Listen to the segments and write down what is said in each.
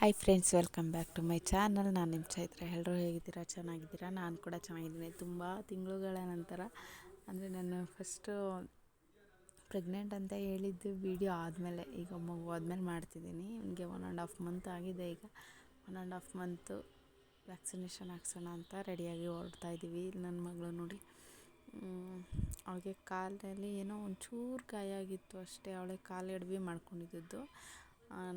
Hi friends welcome back to my channel ನಾನು ನಿಮ್ಮ ಚೈತ್ರ. ಎಲ್ಲರೂ ಹೇಗಿದ್ದೀರಾ? ಚೆನ್ನಾಗಿದ್ದೀರಾ? ನಾನು ಕೂಡ ಚೆನ್ನಾಗಿದ್ದೀನಿ. ತುಂಬ ತಿಂಗಳುಗಳ ನಂತರ, ಅಂದರೆ ನಾನು ಫಸ್ಟು ಪ್ರೆಗ್ನೆಂಟ್ ಅಂತ ಹೇಳಿದ್ದು ವೀಡಿಯೋ ಆದಮೇಲೆ. ಈಗ ಮಗು ಆದಮೇಲೆ ಮಾಡ್ತಿದ್ದೀನಿ. ನನಗೆ ಒನ್ ಆ್ಯಂಡ್ ಹಾಫ್ ಮಂತ್ ಆಗಿದೆ ಈಗ. One and half month vaccination ಹಾಕ್ಸೋಣ ಅಂತ ರೆಡಿಯಾಗಿ ಹೊರಡ್ತಾ ಇದ್ದೀವಿ ನನ್ನ ಮಗಳು ನೋಡಿ. ಅವಳಿಗೆ ಕಾಲಿನಲ್ಲಿ ಏನೋ ಒಂಚೂರು ಗಾಯ ಆಗಿತ್ತು ಅಷ್ಟೇ. ಅವಳೆ ಕಾಲು ಎಡವಿ ಮಾಡ್ಕೊಂಡಿದ್ದು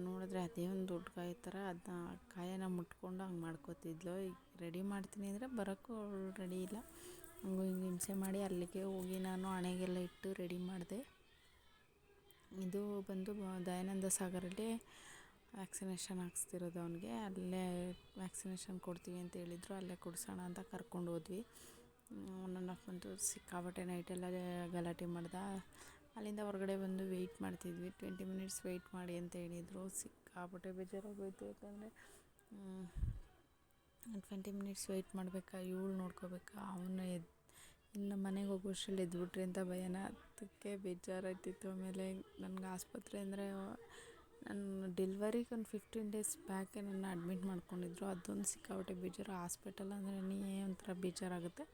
ನೋಡಿದ್ರೆ ಅದೇ ಒಂದು ದೊಡ್ಡ ಕಾಯಿ ಥರ ಅದನ್ನ ಕಾಯನ್ನು ಮುಟ್ಕೊಂಡು ಹಂಗೆ ಮಾಡ್ಕೋತಿದ್ಲು. ಈಗ ರೆಡಿ ಮಾಡ್ತೀನಿ ಅಂದರೆ ಬರೋಕ್ಕೂ ಅವಳು ರೆಡಿ ಇಲ್ಲ. ಹಂಗೂ ಹಿಂಗೆ ಹಿಂಸೆ ಮಾಡಿ ಅಲ್ಲಿಗೆ ಹೋಗಿ ನಾನು ಹಣೆಗೆಲ್ಲ ಇಟ್ಟು ರೆಡಿ ಮಾಡಿದೆ. ಇದು ಬಂದು ದಯಾನಂದ ಸಾಗರಲ್ಲಿ ವ್ಯಾಕ್ಸಿನೇಷನ್ ಹಾಕ್ಸ್ತಿರೋದು ಅವನಿಗೆ. ಅಲ್ಲೇ ವ್ಯಾಕ್ಸಿನೇಷನ್ ಕೊಡ್ತೀವಿ ಅಂತ ಹೇಳಿದ್ರು. ಅಲ್ಲೇ ಕೊಡಿಸೋಣ ಅಂತ ಕರ್ಕೊಂಡು ಹೋದ್ವಿ. ಒನ್ ಆ್ಯಂಡ್ ಮಂತು ಸಿಕ್ಕಾಪಟ್ಟೆ ನೈಟೆಲ್ಲ ಗಲಾಟೆ ಮಾಡ್ದೆ. ಅಲ್ಲಿಂದ ಹೊರಗಡೆ ಬಂದು ವೆಯ್ಟ್ ಮಾಡ್ತಿದ್ವಿ. ಟ್ವೆಂಟಿ ಮಿನಿಟ್ಸ್ ವೆಯ್ಟ್ ಮಾಡಿ ಅಂತ ಹೇಳಿದರು. ಸಿಕ್ಕಾಪಟ್ಟೆ ಬೇಜಾರಾಗೋಯ್ತು ಯಾಕಂದರೆ ಟ್ವೆಂಟಿ ಮಿನಿಟ್ಸ್ ವೆಯ್ಟ್ ಮಾಡಬೇಕಾ, ಇವಳು ನೋಡ್ಕೋಬೇಕಾ? ಅವನ್ನ ಎದ್, ಇನ್ನು ಮನೆಗೆ ಹೋಗೋಷ್ಟ್ರಲ್ಲಿ ಎದ್ಬಿಟ್ರಿ ಅಂತ ಭಯನ. ಅದಕ್ಕೆ ಬೇಜಾರಾಯ್ತಿತ್ತು. ಆಮೇಲೆ ನನಗೆ ಆಸ್ಪತ್ರೆ ಅಂದರೆ ನನ್ನ ಡೆಲ್ವರಿಗೆ ಒಂದು ಫಿಫ್ಟೀನ್ ಡೇಸ್ ಬ್ಯಾಕೆ ನನ್ನ ಅಡ್ಮಿಟ್ ಮಾಡ್ಕೊಂಡಿದ್ರು. ಅದೊಂದು ಸಿಕ್ಕಾಪಟ್ಟೆ ಬೇಜಾರು. ಹಾಸ್ಪಿಟಲ್ ಅಂದ್ರೆ ಒಂಥರ ಬೇಜಾರಾಗುತ್ತೆ?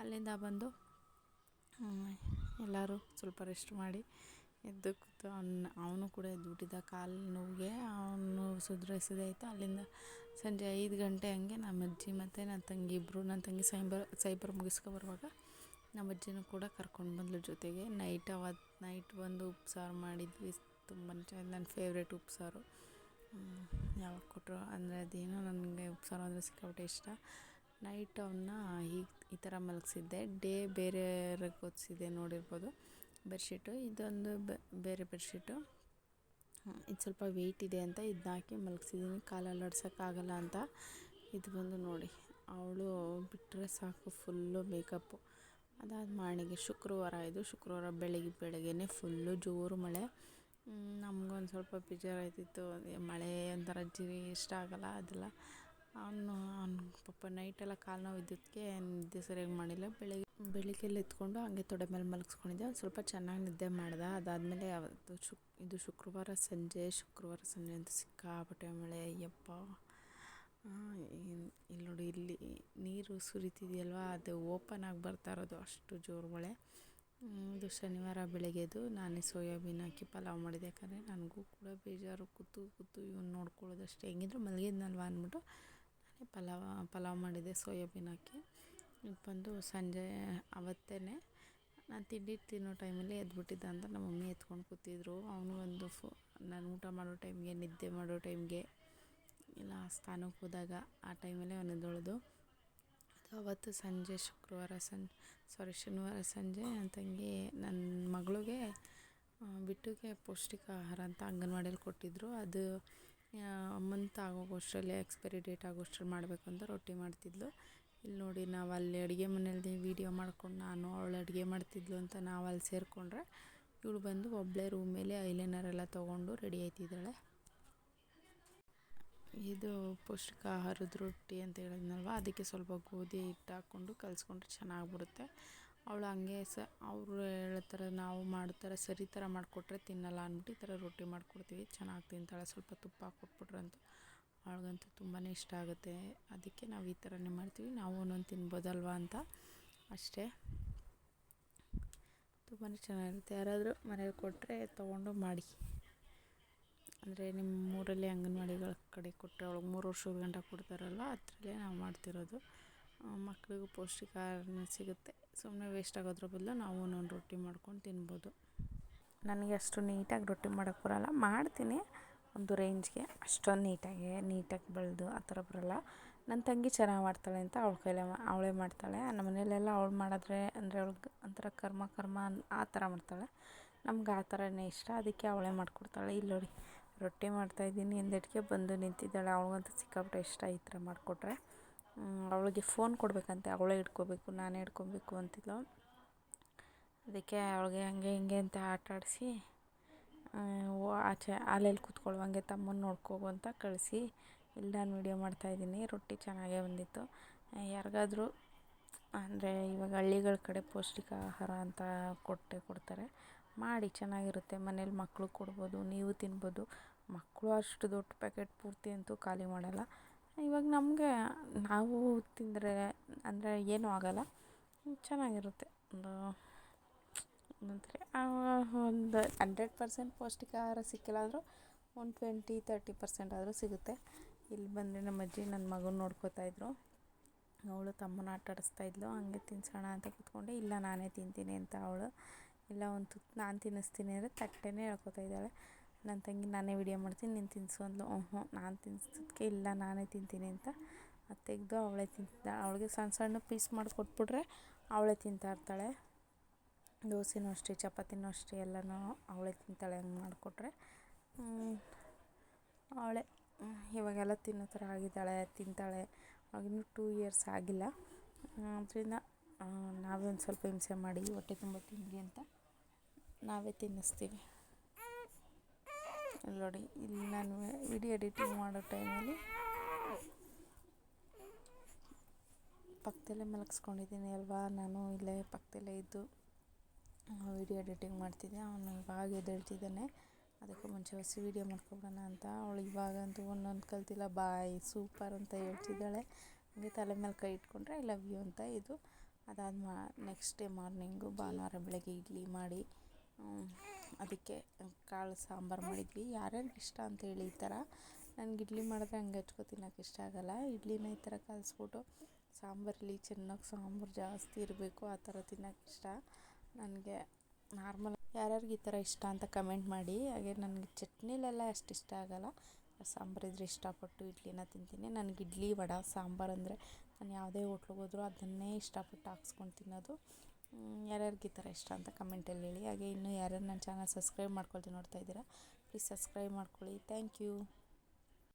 ಅಲ್ಲಿಂದ ಬಂದು ಎಲ್ಲರೂ ಸ್ವಲ್ಪ ರೆಸ್ಟ್ ಮಾಡಿ ಎದ್ದು ಕೂತು ಅವ್ನು, ಅವನು ಕೂಡ ಎದ್ದುಬಿಟ್ಟಿದ್ದ ಕಾಲು ನೋವಿಗೆ. ಅವನು ಸುಧಾರಿಸಿದೆ ಆಯಿತು? ಅಲ್ಲಿಂದ ಸಂಜೆ ಐದು ಗಂಟೆ ಹಂಗೆ ನಮ್ಮ ಅಜ್ಜಿ ಮತ್ತು ನನ್ನ ತಂಗಿ ಇಬ್ಬರು ನನ್ನ ತಂಗಿ ಸೈಬರ್ ಸೈಬರ್ ಮುಗಿಸ್ಕೊ ಬರುವಾಗ ನಮ್ಮ ಅಜ್ಜಿನೂ ಕೂಡ ಕರ್ಕೊಂಡು ಬಂದ್ಲು ಜೊತೆಗೆ. ನೈಟ್ ಅವತ್ತು ನೈಟ್ ಬಂದು ಉಪ್ಸಾರು ಮಾಡಿದ್ವಿ. ತುಂಬ ಚೆನ್ನಾಗಿ ನನ್ನ ಫೇವ್ರೇಟ್ ಉಪ್ಸಾರು ಯಾವಾಗ ಕೊಟ್ಟರು ಅಂದರೆ ಅದೇನೋ ನನಗೆ ಉಪ್ಸಾರು ಅಂದರೆ ಸಿಕ್ಕಾಪಟ್ಟೆ ಇಷ್ಟ. ನೈಟ್ ಅವನ್ನ ಹೀಗೆ ಈ ಥರ ಮಲಗಿಸಿದ್ದೆ. ಡೇ ಬೇರೆ ಹೊದಿಸಿದ್ದೆ ನೋಡಿರ್ಬೋದು. ಬೆಡ್ಶೀಟು ಇದೊಂದು ಬೇರೆ ಬೆಡ್ಶೀಟು ಇದು ಸ್ವಲ್ಪ ವೆಯ್ಟ್ ಇದೆ ಅಂತ ಇದನ್ನ ಹಾಕಿ ಮಲಗಿಸಿದ್ದೀನಿ ಕಾಲಲ್ಲಿ ಅಲ್ಲಾಡ್ಸೋಕ್ಕಾಗಲ್ಲ ಅಂತ ಇದು ಬಂದು ನೋಡಿ. ಅವಳು ಬಿಟ್ಟರೆ ಸಾಕು ಫುಲ್ಲು ಮೇಕಪ್ಪು ಅದಾದ ಮಾಣಿಗೆ ಶುಕ್ರವಾರ ಇದು. ಶುಕ್ರವಾರ ಬೆಳಗ್ಗೆ, ಬೆಳಗ್ಗೆನೇ ಫುಲ್ಲು ಜೋರು ಮಳೆ. ನಮಗೊಂದು ಸ್ವಲ್ಪ ಬೇಜಾರಾಯ್ತಿತ್ತು. ಮಳೆ ಒಂಥರ ಜೀವಿ ಇಷ್ಟ ಆಗಲ್ಲ, ಅದೆಲ್ಲ. ಅವನು, ಅವ್ನು ಪಾಪ ನೈಟೆಲ್ಲ ಕಾಲು ನೋವು ಇದ್ದಕ್ಕೆ ನಿದ್ದೆ ಸರಿಯಾಗಿ ಮಾಡಿಲ್ಲ. ಬೆಳಗ್ಗೆ ಬೆಳಿಗ್ಗೆಲ್ಲ ಎತ್ಕೊಂಡು ಹಂಗೆ ತೊಡೆ ಮೇಲೆ ಮಲಗಿಸ್ಕೊಂಡಿದ್ದೆ. ಅವ್ನು ಸ್ವಲ್ಪ ಚೆನ್ನಾಗಿ ನಿದ್ದೆ ಮಾಡ್ದೆ. ಅದಾದಮೇಲೆ ಅವತ್ತು ಶುಕ್ ಇದು ಶುಕ್ರವಾರ ಸಂಜೆ ಶುಕ್ರವಾರ ಸಂಜೆ ಅಂತ ಸಿಕ್ಕಾಪಟ್ಟೆ ಮಳೆ. ಅಯ್ಯಪ್ಪ. ಇಲ್ಲಿ ನೋಡಿ, ಇಲ್ಲಿ ನೀರು ಸುರಿತಿದೆಯಲ್ವ? ಅದು ಓಪನ್ ಆಗಿ ಬರ್ತಾ ಇರೋದು ಅಷ್ಟು ಜೋರು ಮಳೆ. ಇದು ಶನಿವಾರ ಬೆಳಗ್ಗೆದು. ನಾನೇ ಸೋಯಾಬೀನ್ ಹಾಕಿ ಪಲಾವ್ ಮಾಡಿದೆ. ಯಾಕಂದರೆ ನನಗೂ ಕೂಡ ಬೇಜಾರು. ಕೂತು ಕೂತು ಇವ್ನು ನೋಡ್ಕೊಳ್ಳೋದಷ್ಟೇ. ಹೆಂಗಿದ್ರು ಮಲಗಿದ್ನಲ್ವ ಅಂದ್ಬಿಟ್ಟು ಪಲಾವ, ಪಲಾವ್ ಮಾಡಿದೆ, ಸೋಯಾಬೀನ್ ಹಾಕಿ. ಬಂದು ಸಂಜೆ ಅವತ್ತೇ ನಾನು ತಿಂಡಿ ತಿನ್ನೋ ಟೈಮಲ್ಲಿ ಎದ್ಬಿಟ್ಟಿದ್ದ ಅಂತ ನಮ್ಮ ಮಮ್ಮಿ ಎತ್ಕೊಂಡು ಕೂತಿದ್ರು. ಅವನು ಒಂದು ಫೋ, ನಾನು ಊಟ ಮಾಡೋ ಟೈಮ್ಗೆ, ನಿದ್ದೆ ಮಾಡೋ ಟೈಮ್ಗೆ ಇಲ್ಲ ಸ್ಥಾನಕ್ಕೆ ಹೋದಾಗ ಆ ಟೈಮಲ್ಲೇ ಅವನು ಎದ್ದೊಳೋದು. ಅದು ಅವತ್ತು ಸಂಜೆ ಶುಕ್ರವಾರ ಸಂ ಸಾರಿ ಶನಿವಾರ ಸಂಜೆ ನನ್ನ ತಂಗಿ, ನನ್ನ ಮಗಳಿಗೆ ಬಿಟ್ಟುಗೆ ಪೌಷ್ಟಿಕ ಆಹಾರ ಅಂತ ಅಂಗನವಾಡಿಯಲ್ಲಿ ಕೊಟ್ಟಿದ್ದರು ಅದು ಮಂತ್ ಆಗೋಗೋಷ್ಟರಲ್ಲಿ ಎಕ್ಸ್ಪೈರಿ ಡೇಟ್ ಆಗೋಷ್ಟ್ರಲ್ಲಿ ಮಾಡಬೇಕು ಅಂತ ರೊಟ್ಟಿ ಮಾಡ್ತಿದ್ಲು. ಇಲ್ಲಿ ನೋಡಿ ನಾವು ಅಲ್ಲಿ ಅಡುಗೆ ಮನೆಯಲ್ಲಿ ವೀಡಿಯೋ ಮಾಡ್ಕೊಂಡು ನಾನು ಅವಳು ಅಡುಗೆ ಮಾಡ್ತಿದ್ಲು ಅಂತ ನಾವು ಅಲ್ಲಿ ಸೇರಿಕೊಂಡ್ರೆ ಇವಳು ಬಂದು ಒಬ್ಬಳೇ ರೂಮಲ್ಲಿ ಐಲೈನರೆಲ್ಲ ತೊಗೊಂಡು ರೆಡಿ ಆಯ್ತಿದ್ದಾಳೆ. ಇದು ಪೌಷ್ಟಿಕ ಆಹಾರದ ರೊಟ್ಟಿ ಅಂತ ಹೇಳಿದ್ನಲ್ವ? ಅದಕ್ಕೆ ಸ್ವಲ್ಪ ಗೋಧಿ ಹಿಟ್ಟು ಹಾಕ್ಕೊಂಡು ಕಲಿಸ್ಕೊಂಡ್ರೆ ಚೆನ್ನಾಗಿ ಬರುತ್ತೆ. ಅವಳು ಹಂಗೆ ಸ, ಅವರು ಹೇಳ್ತಾರೆ ನಾವು ಮಾಡ್ತಾರೆ ಸರಿ ಥರ ಮಾಡಿಕೊಟ್ರೆ ತಿನ್ನಲ್ಲ ಅಂದ್ಬಿಟ್ಟು ಈ ಥರ ರೊಟ್ಟಿ ಮಾಡಿಕೊಡ್ತೀವಿ. ಚೆನ್ನಾಗಿ ತಿಂತಾಳೆ, ಸ್ವಲ್ಪ ತುಪ್ಪ ಹಾಕ್ಕೊಟ್ಬಿಟ್ರೆ ಅವ್ಳಿಗಂತೂ ತುಂಬಾ ಇಷ್ಟ ಆಗುತ್ತೆ. ಅದಕ್ಕೆ ನಾವು ಈ ಥರನೇ ಮಾಡ್ತೀವಿ. ನಾವು ಒಂದೊಂದು ತಿನ್ಬೋದಲ್ವ ಅಂತ ಅಷ್ಟೇ. ತುಂಬಾ ಚೆನ್ನಾಗಿರುತ್ತೆ. ಯಾರಾದರೂ ಮನೇಲಿ ಕೊಟ್ಟರೆ ತೊಗೊಂಡು ಮಾಡಿ. ಅಂದರೆ ನಿಮ್ಮ ಊರಲ್ಲಿ ಅಂಗನವಾಡಿಗಳ ಕಡೆ ಕೊಟ್ಟರೆ ಅವಳಿಗೆ ಮೂರು ವರ್ಷದ ಗಂಟ ಕೊಡ್ತಾರಲ್ಲ, ಅದರಲ್ಲೇ ನಾವು ಮಾಡ್ತಿರೋದು. ಮಕ್ಕಳಿಗೂ ಪೌಷ್ಟಿಕ ಆಹಾರನ ಸಿಗುತ್ತೆ. ಸುಮ್ಮನೆ ವೇಸ್ಟ್ ಆಗೋದ್ರ ಬದಲು ನಾವು ಒಂದೊಂದು ರೊಟ್ಟಿ ಮಾಡ್ಕೊಂಡು ತಿನ್ಬೋದು. ನನಗೆ ಅಷ್ಟು ನೀಟಾಗಿ ರೊಟ್ಟಿ ಮಾಡೋಕ್ಕೆ ಬರೋಲ್ಲ. ಮಾಡ್ತೀನಿ ಒಂದು ರೇಂಜ್ಗೆ ಅಷ್ಟೊಂದು ನೀಟಾಗಿ ನೀಟಾಗಿ ಬೆಳೆದು ಆ ಥರ ಬರೋಲ್ಲ. ನನ್ನ ತಂಗಿ ಚೆನ್ನಾಗಿ ಮಾಡ್ತಾಳೆ ಅಂತ ಅವಳ ಕೈಲೇ ಅವಳೇ ಮಾಡ್ತಾಳೆ. ನಮ್ಮ ಮನೆಯಲ್ಲೆಲ್ಲ ಅವಳು ಮಾಡಿದ್ರೆ ಅಂದರೆ ಅವ್ಳಿಗೆ ಒಂಥರ ಕರ್ಮ ಕರ್ಮ ಆ ಥರ ಮಾಡ್ತಾಳೆ. ನಮ್ಗೆ ಆ ಥರನೇ ಇಷ್ಟ. ಅದಕ್ಕೆ ಅವಳೇ ಮಾಡಿಕೊಡ್ತಾಳೆ. ಇಲ್ಲಿ ನೋಡಿ, ರೊಟ್ಟಿ ಮಾಡ್ತಾಯಿದ್ದೀನಿ ಎಂದೆಟ್ಗೆ ಬಂದು ನಿಂತಿದ್ದಾಳೆ. ಅವಳಿಗಂತೂ ಸಿಕ್ಕಾಪಟ್ಟೆ ಇಷ್ಟ ಈ ಥರ ಮಾಡಿಕೊಟ್ರೆ. ಅವಳಿಗೆ ಫೋನ್ ಕೊಡಬೇಕಂತೆ. ಅವಳೇ ಇಟ್ಕೋಬೇಕು ನಾನೇ ಹಿಡ್ಕೊಬೇಕು ಅಂತಿದ್ಲು. ಅದಕ್ಕೆ ಅವಳಿಗೆ ಹಂಗೆ ಹಿಂಗೆ ಅಂತ ಆಟ ಆಡಿಸಿ ಆಚೆ ಹಾಲಲ್ಲಿ ಕೂತ್ಕೊಳ್ಳುವಂಗೆ ತಮ್ಮನ್ನ ನೋಡ್ಕೋಗು ಅಂತ ಕಳಿಸಿ, ಇಲ್ಲಿ ನಾನು ವೀಡಿಯೋ ಮಾಡ್ತಾಯಿದ್ದೀನಿ ರೊಟ್ಟಿ ಚೆನ್ನಾಗೇ ಬಂದಿತ್ತು. ಯಾರಿಗಾದ್ರೂ, ಅಂದರೆ ಇವಾಗ ಹಳ್ಳಿಗಳ ಕಡೆ ಪೌಷ್ಟಿಕ ಆಹಾರ ಅಂತ ಕೊಟ್ಟೆ, ಕೊಡ್ತಾರೆ. ಮಾಡಿ, ಚೆನ್ನಾಗಿರುತ್ತೆ. ಮನೇಲಿ ಮಕ್ಕಳು ಕೊಡ್ಬೋದು, ನೀವು ತಿನ್ಬೋದು. ಮಕ್ಕಳು ಅಷ್ಟು ದೊಡ್ಡ ಪ್ಯಾಕೆಟ್ ಪೂರ್ತಿ ಅಂತೂ ಖಾಲಿ ಮಾಡೋಲ್ಲ. ಇವಾಗ ನಮಗೆ ನಾವು ತಿಂದರೆ ಅಂದರೆ ಏನೂ ಆಗೋಲ್ಲ. ಚೆನ್ನಾಗಿರುತ್ತೆ. ಒಂದು ಏನಂತಾರೆ ಒಂದು ಹಂಡ್ರೆಡ್ ಪರ್ಸೆಂಟ್ ಪೌಷ್ಟಿಕ ಆಹಾರ ಸಿಕ್ಕಿಲ್ಲ ಅಂದರೂ ಒಂದು ಟ್ವೆಂಟಿ ತರ್ಟಿ ಪರ್ಸೆಂಟ್ ಆದರೂ ಸಿಗುತ್ತೆ. ಇಲ್ಲಿ ಬಂದರೆ ನಮ್ಮ ಅಜ್ಜಿ ನನ್ನ ಮಗನ ನೋಡ್ಕೋತಾ ಇದ್ದರು ಅವಳು ತಮ್ಮನ ಆಟ ಆಡಿಸ್ತಾ ಇದ್ಲು. ಹಂಗೆ ತಿನ್ಸೋಣ ಅಂತ ಕೂತ್ಕೊಂಡೆ. ಇಲ್ಲ, ನಾನೇ ತಿಂತೀನಿ ಅಂತ ಅವಳು. ಇಲ್ಲ, ಒಂದು ತುತ್ತು ನಾನು ತಿನ್ನಿಸ್ತೀನಿ ಅಂದರೆ ತಟ್ಟೆನೇ ಹೇಳ್ಕೊತಾ ಇದ್ದಾಳೆ. ನನ್ನ ತಂಗಿ ನಾನೇ ವಿಡಿಯೋ ಮಾಡ್ತೀನಿ, ನೀನು ತಿನ್ಸು ಅಂದ್ಲು. ಹ್ಞೂ ನಾನು ತಿನ್ನಿಸೋದಕ್ಕೆ ಇಲ್ಲ, ನಾನೇ ತಿಂತೀನಿ ಅಂತ. ಅದು ತೆಗೆದು ಅವಳೇ ತಿಂತಿದ್ದ? ಅವಳಿಗೆ ಸಣ್ಣ ಸಣ್ಣ ಪೀಸ್ ಮಾಡಿ ಕೊಟ್ಬಿಟ್ರೆ ಅವಳೇ ತಿಂತಾ ಇರ್ತಾಳೆ. ದೋಸೆನೂ ಅಷ್ಟೇ, ಚಪಾತಿನೂ ಅಷ್ಟೇ, ಎಲ್ಲನೂ ಅವಳೇ ತಿಂತಾಳೆ ಹಂಗೆ ಮಾಡಿಕೊಟ್ರೆ ಅವಳೇ, ಇವಾಗೆಲ್ಲ ತಿನ್ನೋ ಥರ ಆಗಿದ್ದಾಳೆ, ತಿಂತಾಳೆ. ಅವಳಿನ್ನೂ ಟೂ ಇಯರ್ಸ್ ಆಗಿಲ್ಲ. ಅದರಿಂದ ನಾವೇ ಒಂದು ಸ್ವಲ್ಪ ಹಿಂಸೆ ಮಾಡಿ, ಹೊಟ್ಟೆ ತುಂಬ ತಿನ್ನಿ ಅಂತ ನಾವೇ ತಿನ್ನಿಸ್ತೀವಿ. ನೋಡಿ, ಇಲ್ಲಿ ನಾನು ವಿಡಿಯೋ ಎಡಿಟಿಂಗ್ ಮಾಡೋ ಟೈಮಲ್ಲಿ ಪಕ್ಕದಲ್ಲೇ ಮಲಗಿಸ್ಕೊಂಡಿದ್ದೀನಿ ಅಲ್ವಾ? ನಾನು ಇಲ್ಲೇ ಪಕ್ಕದಲ್ಲೇ ಇದ್ದು ವಿಡಿಯೋ ಎಡಿಟಿಂಗ್ ಮಾಡ್ತಿದ್ದೆ. ಅವನು ಇವಾಗ ಎದ್ದೇಳ್ತಿದ್ದಾನೆ. ಅದಕ್ಕೆ ಮುಂಚೆ ಹೊಸ ವಿಡಿಯೋ ಮಾಡ್ಕೊಬಿಡೋಣ ಅಂತ. ಅವಳು ಇವಾಗಂತೂ ಒಂದೊಂದು ಕಲ್ತಿಲ್ಲ. ಬಾಯ್, ಸೂಪರ್ ಅಂತ ಹೇಳ್ತಿದ್ದಾಳೆ. ಹಂಗೆ ತಲೆ ಮೇಲೆ ಕೈ ಇಟ್ಕೊಂಡ್ರೆ ಐ ಲವ್ ಯು ಅಂತ ಇದು. ಅದಾದ ಮಾ ನೆಕ್ಸ್ಟ್ ಡೇ ಮಾರ್ನಿಂಗು ಭಾನುವಾರ ಬೆಳಗ್ಗೆ ಇಡ್ಲಿ ಮಾಡಿ ಅದಕ್ಕೆ ಕಾಳು ಸಾಂಬಾರು ಮಾಡಿದ್ವಿ. ಯಾರ್ಯಾರಿಗೆ ಇಷ್ಟ ಅಂತ ಹೇಳಿ ಈ ಥರ. ನನಗೆ ಇಡ್ಲಿ ಮಾಡಿದ್ರೆ ಹಂಗೆ ಹಚ್ಕೊ ತಿನ್ನೋಕೆ ಇಷ್ಟ ಆಗೋಲ್ಲ. ಇಡ್ಲಿನ ಈ ಥರ ಕಲಿಸ್ಬಿಟ್ಟು ಸಾಂಬಾರಲ್ಲಿ ಚೆನ್ನಾಗಿ ಸಾಂಬಾರು ಜಾಸ್ತಿ ಇರಬೇಕು, ಆ ಥರ ತಿನ್ನೋಕೆ ಇಷ್ಟ. ನನಗೆ ನಾರ್ಮಲ್ ಯಾರ್ಯಾರಿಗೆ ಈ ಥರ ಇಷ್ಟ ಅಂತ ಕಮೆಂಟ್ ಮಾಡಿ. ಹಾಗೆ ನನಗೆ ಚಟ್ನಿಲೆಲ್ಲ ಅಷ್ಟು ಇಷ್ಟ ಆಗೋಲ್ಲ. ಸಾಂಬಾರು ಇದ್ರೆ ಇಷ್ಟಪಟ್ಟು ಇಡ್ಲಿನ ತಿಂತೀನಿ. ನನಗೆ ಇಡ್ಲಿ ವಡ, ಸಾಂಬಾರು ಅಂದರೆ ನಾನು ಯಾವುದೇ ಹೋಟ್ಲಿಗೆ ಹೋದರೂ ಅದನ್ನೇ ಇಷ್ಟಪಟ್ಟು ಹಾಕ್ಸ್ಕೊಂಡು ತಿನ್ನೋದು. ಯಾರ್ಯಾರಿಗೆ ಈ ಥರ ಇಷ್ಟ ಅಂತ ಕಮೆಂಟಲ್ಲಿ ಹೇಳಿ. ಹಾಗೆ ಇನ್ನೂ ಯಾರ್ಯಾರು ನನ್ನ ಚಾನಲ್ ಸಬ್ಸ್ಕ್ರೈಬ್ ಮಾಡ್ಕೊಳ್ತೀನಿ ನೋಡ್ತಾ ಇದ್ದೀರಾ ಪ್ಲೀಸ್ ಸಬ್ಸ್ಕ್ರೈಬ್ ಮಾಡ್ಕೊಳ್ಳಿ. Thank you